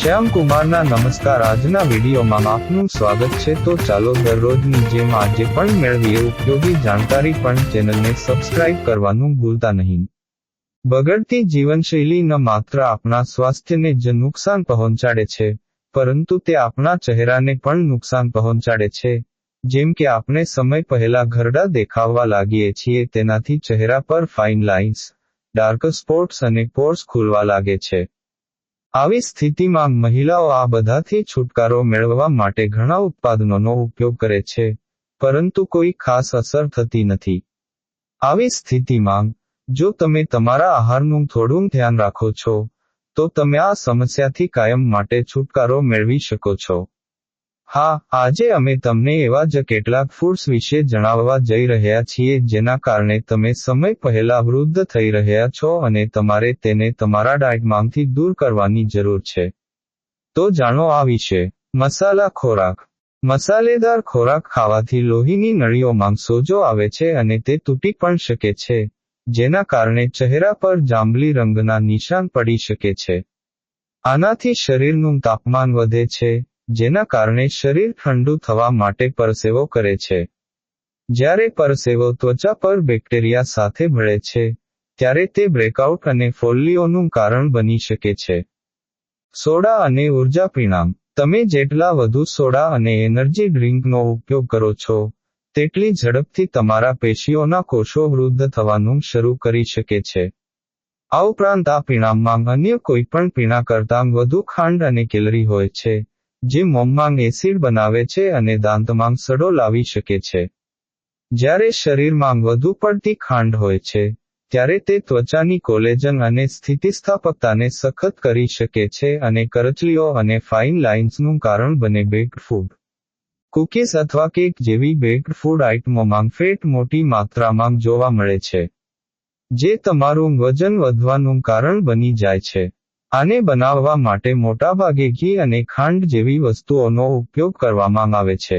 શ્યામ કુમારના નમસ્કાર. આજના વિડીયોમાં આપનું સ્વાગત છે. તો ચાલો દરરોજની જેમ આજે પણ મેળવીએ ઉપયોગી જાણકારી પણ ચેનલને સબસ્ક્રાઇબ કરવાનું ભૂલતા નહીં. બગડતી જીવનશૈલી ન માત્ર આપણા સ્વાસ્થ્યને જ નુકસાન પહોંચાડે છે, પરંતુ તે આપણા ચહેરાને પણ નુકસાન પહોંચાડે છે. જેમ કે આપણે સમય પહેલા ઘરડા દેખાવા લાગીએ છીએ, તેનાથી ચહેરા પર ફાઇન લાઇન્સ, ડાર્ક સ્પોટ્સ અને પોર્સ ખુલવા લાગે છે. આવી સ્થિતિમાં મહિલાઓ આ બધાથી છુટકારો મેળવવા માટે ઘણા ઉત્પાદનોનો ઉપયોગ કરે છે, પરંતુ કોઈ ખાસ અસર થતી નથી. આવી સ્થિતિમાં, જો તમે તમારા આહારનું થોડું ધ્યાન રાખો છો, તો તમે આ સમસ્યાથી કાયમ માટે છુટકારો મેળવી શકો છો. હા, આજે અમે તમને એવા જ કેટલાક ફૂડ્સ વિશે જણાવવા જઈ રહ્યા છીએ જેના કારણે તમે સમય પહેલા વૃદ્ધ થઈ રહ્યા છો અને તમારે તેને તમારા ડાયટમાંથી દૂર કરવાની જરૂર છે. તો જાણો આ વિશે. મસાલા ખોરાક. મસાલેદાર ખોરાક ખાવાથી લોહીની નળીઓમાં સોજો આવે છે અને તે તૂટી પણ શકે છે, જેના કારણે ચહેરા પર જાંબલી રંગના નિશાન પડી શકે છે. આનાથી શરીરનું તાપમાન વધે છે જેના કારણે શરીર ઠંડુ થવા માટે પરસેવો કરે છે. જ્યારે પરસેવો ત્વચા પર બેક્ટેરિયા સાથે ભળે છે, ત્યારે તે બ્રેકઆઉટ અને ફોલ્લીઓનું કારણ બની શકે છે. સોડા અને ઊર્જા પરિણામ. તમે જેટલા વધુ સોડા અને એનર્જી ડ્રિંકનો ઉપયોગ કરો છો, તેટલી ઝડપથી તમારા પેશીઓના કોષો વૃદ્ધ થવાનું શરૂ કરી શકે છે. આ ઉપરાંત આ પીણામાં અન્ય કોઈપણ પીણા કરતાં વધુ ખાંડ અને કેલરી હોય છે. જે મોંમાં એસિડ બનાવે છે અને દાંતમાં સડો લાવી શકે છે. જ્યારે શરીરમાં વધુ પડતી ખાંડ હોય છે, ત્યારે તે ત્વચાની કોલેજન અને સ્થિતિસ્થાપકતાને સખત કરી શકે છે અને કરચલીઓ અને ફાઇન લાઇન્સનું કારણ બને બેક્ડ ફૂડ કૂકીઝ અથવા કેક જેવી બેક્ડ ફૂડ આઇટમોમાં ફેટ મોટી માત્રામાં જોવા મળે છે, જે તમારું વજન વધવાનું કારણ બની જાય છે. આને બનાવવા માટે મોટાભાગે ઘી અને ખાંડ જેવી વસ્તુઓનો ઉપયોગ કરવામાં આવે છે.